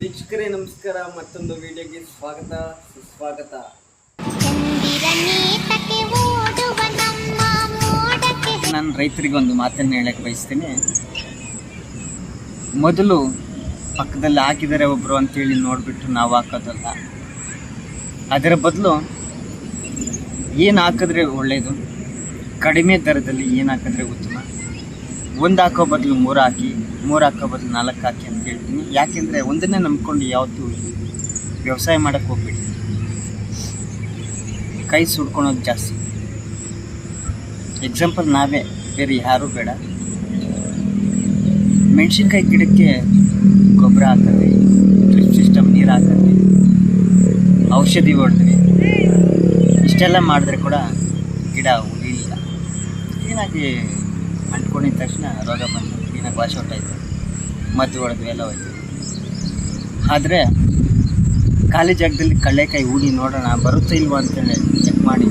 ವೀಕ್ಷಕರೇ ನಮಸ್ಕಾರ. ಮತ್ತೊಂದು ವಿಡಿಯೋಗೆ ಸ್ವಾಗತ. ಸುಸ್ವಾಗತ. ನಾನು ರೈತರಿಗೆ ಒಂದು ಮಾತನ್ನು ಹೇಳಕ್ಕೆ ಬಯಸ್ತೀನಿ. ಮೊದಲು ಪಕ್ಕದಲ್ಲಿ ಹಾಕಿದ್ದಾರೆ ಒಬ್ಬರು ಅಂತೇಳಿ ನೋಡಿಬಿಟ್ಟು ನಾವು ಹಾಕೋದಲ್ಲ. ಅದರ ಬದಲು ಏನು ಹಾಕಿದ್ರೆ ಒಳ್ಳೆಯದು ಕಡಿಮೆ ದರದಲ್ಲಿ ಏನು ಹಾಕಿದ್ರೆ ಉತ್ತಮ? ಒಂದು ಹಾಕೋ ಬದಲು ಮೂರು ಹಾಕಿ ಮೂರು ಹಾಕೋ ಬದಲು ನಾಲ್ಕು ಹಾಕಿ ಅಂತ ಹೇಳ್ತೀನಿ. ಯಾಕೆಂದರೆ ಒಂದನ್ನೇ ನಂಬ್ಕೊಂಡು ಯಾವತ್ತೂ ವ್ಯವಸಾಯ ಮಾಡೋಕ್ಕೆ ಹೋಗ್ಬೇಡಿ. ಕೈ ಸುಡ್ಕೊಳೋದು ಜಾಸ್ತಿ. ಎಕ್ಸಾಂಪಲ್ ನಾವೇ, ಬೇರೆ ಯಾರೂ ಬೇಡ. ಮೆಣಸಿನ್ಕಾಯಿ ಗಿಡಕ್ಕೆ ಗೊಬ್ಬರ ಹಾಕಿದ್ವಿ ಡ್ರಿಪ್ ಸಿಸ್ಟಮ್ ನೀರು ಹಾಕಿದ್ವಿ ಔಷಧಿ ಹೊಡೆದ್ವಿ ಇಷ್ಟೆಲ್ಲ ಮಾಡಿದ್ರೆ ಕೂಡ ಗಿಡ ಉಳಿಲಿಲ್ಲ. ಕ್ಲೀನಾಗಿ ಅಂಟ್ಕೊಂಡಿದ ತಕ್ಷಣ ರೋಗ ಬಂದು ಕ್ಲೀನಾಗಿ ವಾಶ್ ಔಟ್ ಆಯಿತು. ಮದ್ದು ಹೊಡೆದು ಎಲ್ಲ ಹೋಯ್ತು. ಆದರೆ, ಖಾಲಿ ಜಾಗದಲ್ಲಿ ಕಳ್ಳೆಕಾಯಿ ಹೂಡಿ ನೋಡೋಣ ಬರುತ್ತೋ ಇಲ್ವೋ ಅಂತೇಳಿ ಚೆಕ್ ಮಾಡಿ